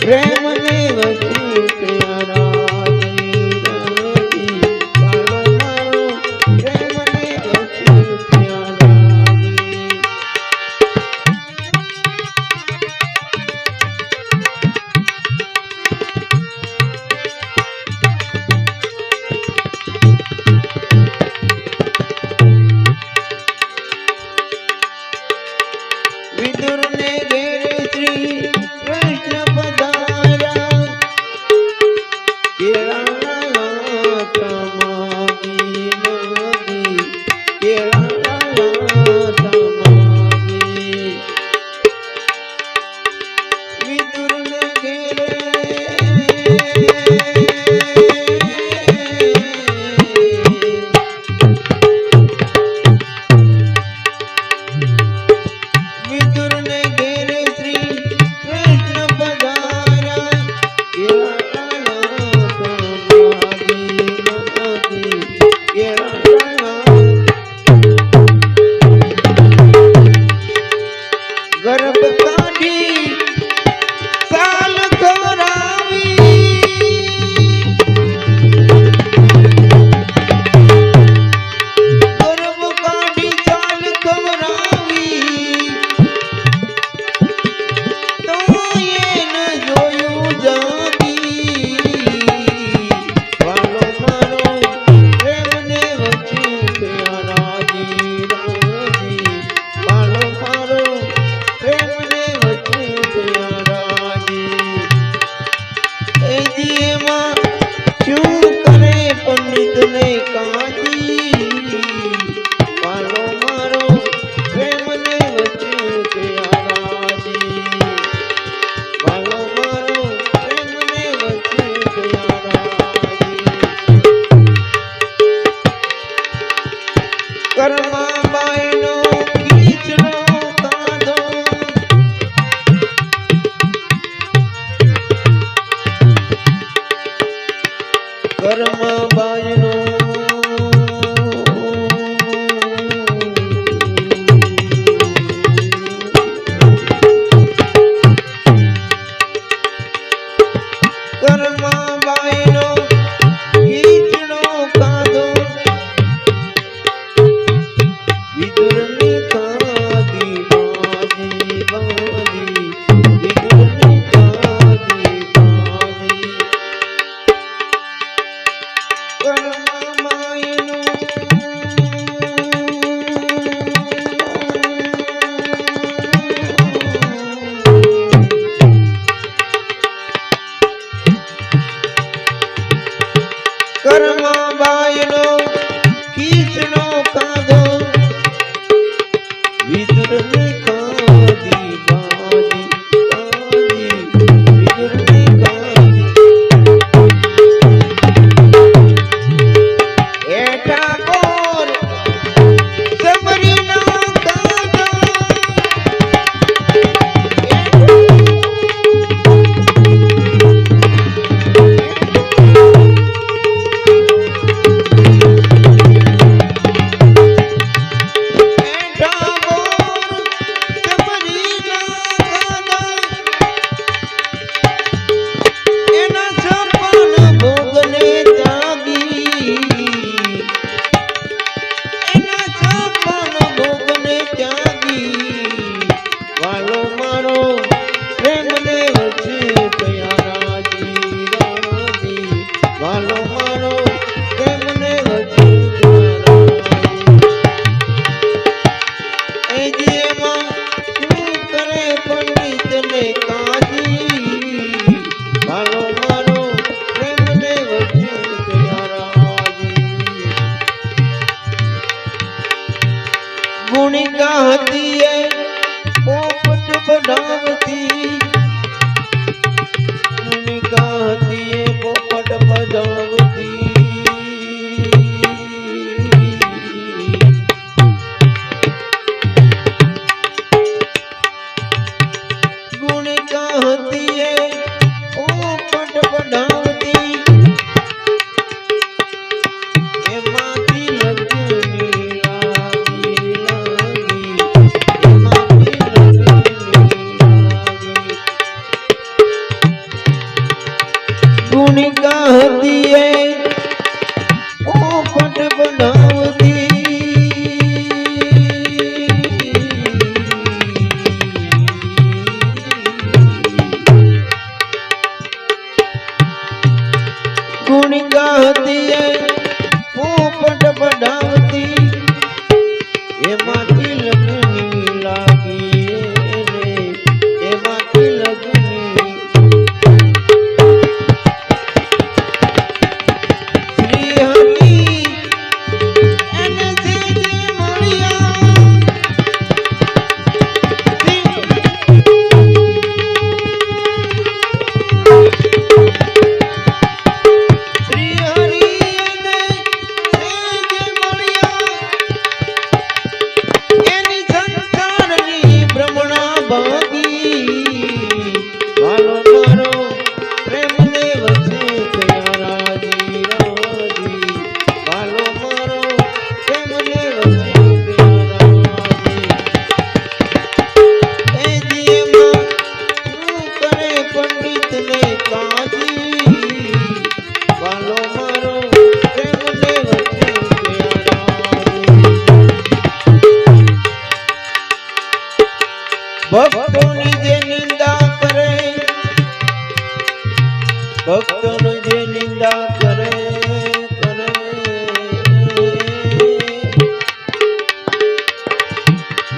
પ્રેમની વચી પ્યારા કર્મ બાયનો ગુણી ગાતી એ પોપટ બનાવતી ગુણી ગાતી એ પોપટ બજાવતી Let's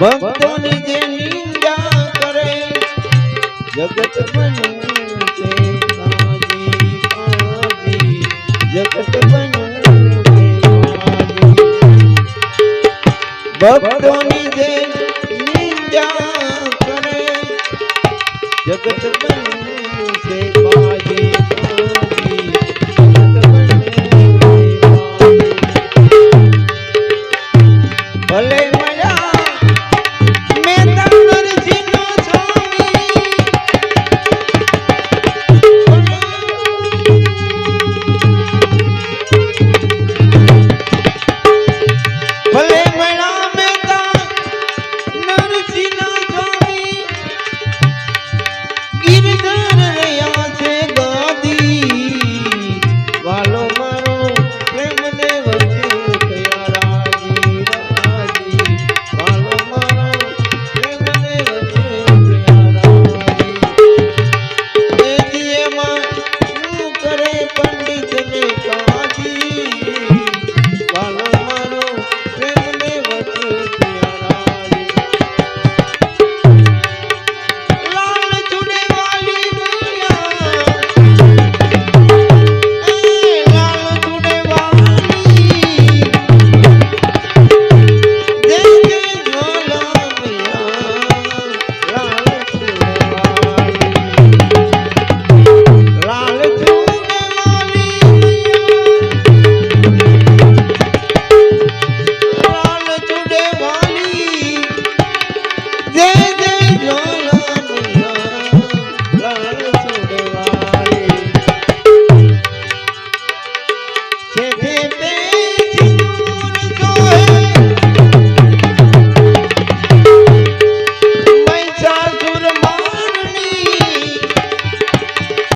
ભક્તોની જે નિંદા કરે જગત બનવું છે કાજી કાજી જગત બનવું ભલે